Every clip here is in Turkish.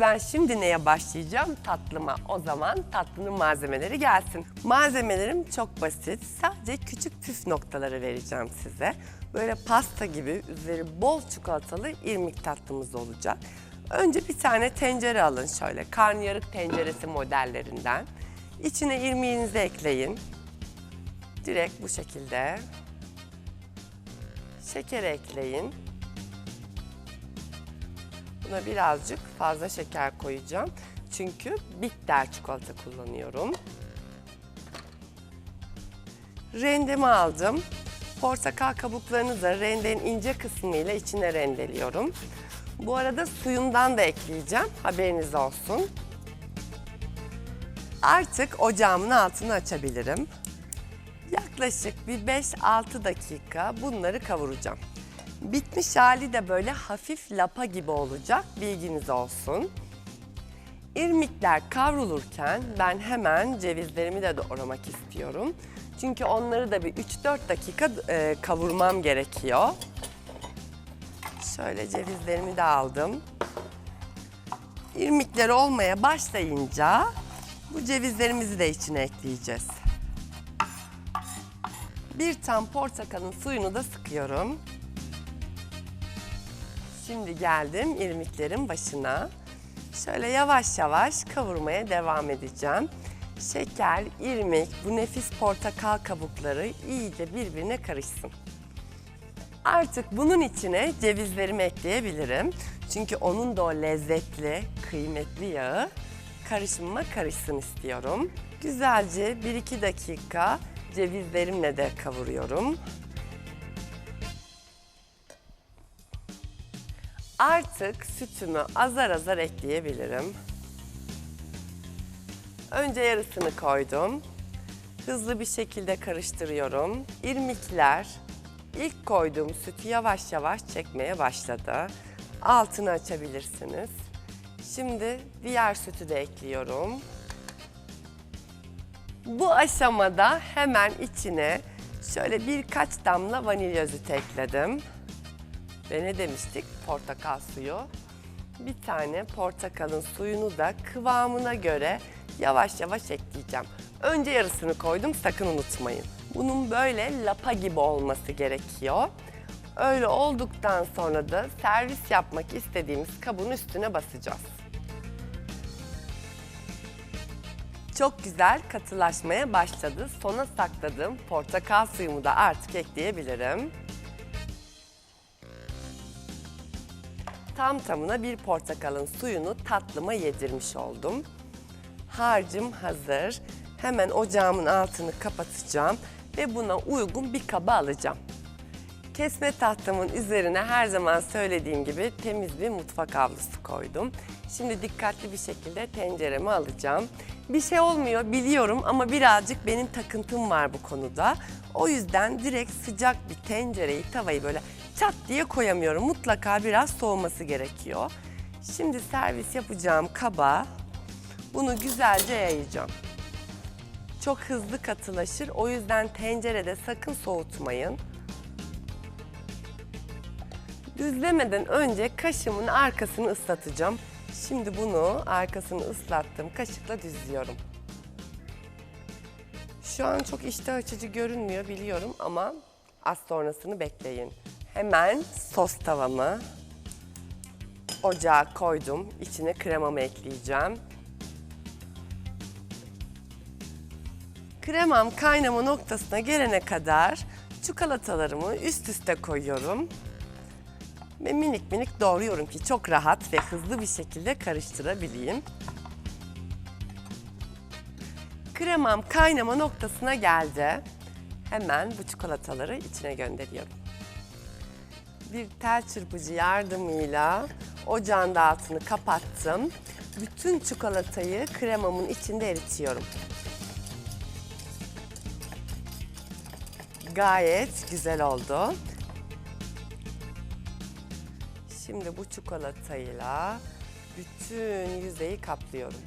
Ben şimdi neye başlayacağım? Tatlıma. O zaman tatlının malzemeleri gelsin. Malzemelerim çok basit. Sadece küçük püf noktaları vereceğim size. Böyle pasta gibi üzeri bol çikolatalı irmik tatlımız olacak. Önce bir tane tencere alın şöyle. Karnıyarık tenceresi modellerinden. İçine irmiğinizi ekleyin. Direkt bu şekilde. Şeker ekleyin. Buna birazcık fazla şeker koyacağım. Çünkü bitter çikolata kullanıyorum. Rendemi aldım. Portakal kabuklarını da rendenin ince kısmıyla içine rendeliyorum. Bu arada suyundan da ekleyeceğim. Haberiniz olsun. Artık ocağımın altını açabilirim. Yaklaşık bir 5-6 dakika bunları kavuracağım. Bitmiş hali de böyle hafif lapa gibi olacak bilginiz olsun. İrmikler kavrulurken ben hemen cevizlerimi de doğramak istiyorum. Çünkü onları da bir 3-4 dakika e, kavurmam gerekiyor. Şöyle cevizlerimi de aldım. İrmikler olmaya başlayınca bu cevizlerimizi de içine ekleyeceğiz. Bir tam portakalın suyunu da sıkıyorum. Şimdi geldim irmiklerin başına. Şöyle yavaş yavaş kavurmaya devam edeceğim. Şeker, irmik, bu nefis portakal kabukları iyice birbirine karışsın. Artık bunun içine cevizlerimi ekleyebilirim. Çünkü onun da o lezzetli, kıymetli yağı karışımıma karışsın istiyorum. Güzelce 1-2 dakika cevizlerimle de kavuruyorum. Artık sütümü azar azar ekleyebilirim. Önce yarısını koydum. Hızlı bir şekilde karıştırıyorum. İrmikler ilk koyduğum sütü yavaş yavaş çekmeye başladı. Altını açabilirsiniz. Şimdi diğer sütü de ekliyorum. Bu aşamada hemen içine şöyle birkaç damla vanilya özütü ekledim. Ve ne demiştik? Portakal suyu. Bir tane portakalın suyunu da kıvamına göre yavaş yavaş ekleyeceğim. Önce yarısını koydum sakın unutmayın. Bunun böyle lapa gibi olması gerekiyor. Öyle olduktan sonra da servis yapmak istediğimiz kabın üstüne basacağız. Çok güzel katılaşmaya başladı. Sona sakladığım portakal suyumu da artık ekleyebilirim. Tam tamına bir portakalın suyunu tatlıma yedirmiş oldum. Harcım hazır. Hemen ocağımın altını kapatacağım ve buna uygun bir kaba alacağım. Kesme tahtamın üzerine her zaman söylediğim gibi temiz bir mutfak havlusu koydum. Şimdi dikkatli bir şekilde tenceremi alacağım. Bir şey olmuyor biliyorum ama birazcık benim takıntım var bu konuda. O yüzden direkt sıcak bir tencereyi, tavayı böyle çat diye koyamıyorum. Mutlaka biraz soğuması gerekiyor. Şimdi servis yapacağım kaba bunu güzelce yayacağım. Çok hızlı katılaşır. O yüzden tencerede sakın soğutmayın. Düzlemeden önce kaşımın arkasını ıslatacağım. Şimdi bunu arkasını ıslattığım kaşıkla düzlüyorum. Şu an çok iştah açıcı görünmüyor biliyorum ama az sonrasını bekleyin. Hemen sos tavamı ocağa koydum. İçine kremamı ekleyeceğim. Kremam kaynama noktasına gelene kadar çikolatalarımı üst üste koyuyorum. Ve minik minik doğruyorum ki çok rahat ve hızlı bir şekilde karıştırabileyim. Kremam kaynama noktasına geldi. Hemen bu çikolataları içine gönderiyorum. Bir tel çırpıcı yardımıyla ocağın altını kapattım. Bütün çikolatayı kremamın içinde eritiyorum. Gayet güzel oldu. Şimdi bu çikolatayla bütün yüzeyi kaplıyorum.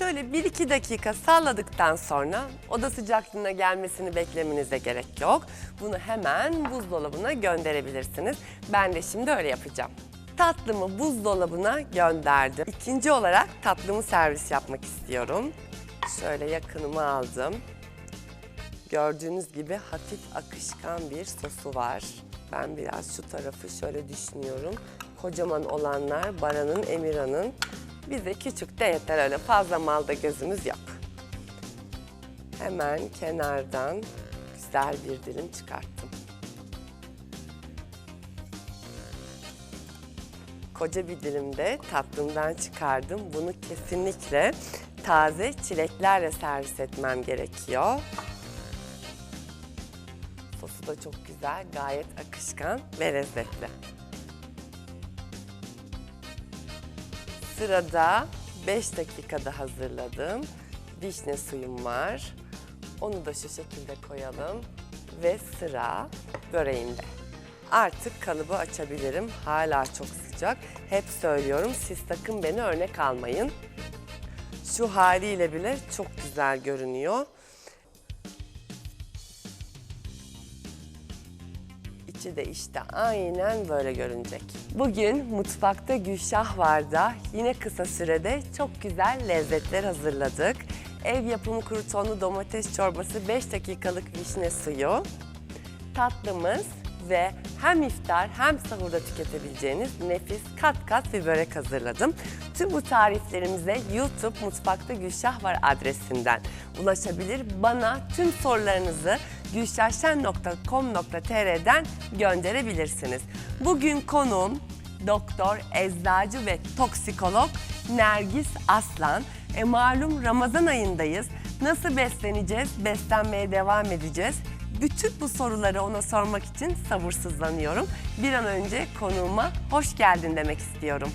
Şöyle 1-2 dakika salladıktan sonra oda sıcaklığına gelmesini beklemenize gerek yok. Bunu hemen buzdolabına gönderebilirsiniz. Ben de şimdi öyle yapacağım. tatlımı buzdolabına gönderdim. İkinci olarak tatlımı servis yapmak istiyorum. Şöyle yakınımı aldım. Gördüğünüz gibi hafif akışkan bir sosu var. Ben biraz şu tarafı şöyle düşünüyorum. Kocaman olanlar Baran'ın, Emirhan'ın. Bize küçük de yeter öyle fazla malda gözümüz yok. Hemen kenardan güzel bir dilim çıkarttım. Koca bir dilimde tatlımdan çıkardım. Bunu kesinlikle taze çileklerle servis etmem gerekiyor. Sosu da çok güzel, gayet akışkan ve lezzetli. Sırada 5 dakikada hazırladığım vişne suyum var. Onu da şu şekilde koyalım ve sıra böreğimde. Artık kalıbı açabilirim. Hala çok sıcak. Hep söylüyorum siz sakın beni örnek almayın. Şu haliyle bile çok güzel görünüyor. İçi de işte aynen böyle görünecek. Bugün mutfakta Gülşah var da yine kısa sürede çok güzel lezzetler hazırladık. Ev yapımı krutonlu domates çorbası 5 dakikalık vişne suyu, tatlımız ve hem iftar hem sahurda tüketebileceğiniz nefis kat kat bir börek hazırladım. Tüm bu tariflerimize YouTube Mutfakta Gülşah var adresinden ulaşabilir. Bana tüm sorularınızı gülşahşen.com.tr'den gönderebilirsiniz. Bugün konuğum doktor, eczacı ve toksikolog Nergis Aslan. E malum Ramazan ayındayız. Nasıl besleneceğiz? Beslenmeye devam edeceğiz. Bütün bu soruları ona sormak için sabırsızlanıyorum. Bir an önce konuğuma hoş geldin demek istiyorum.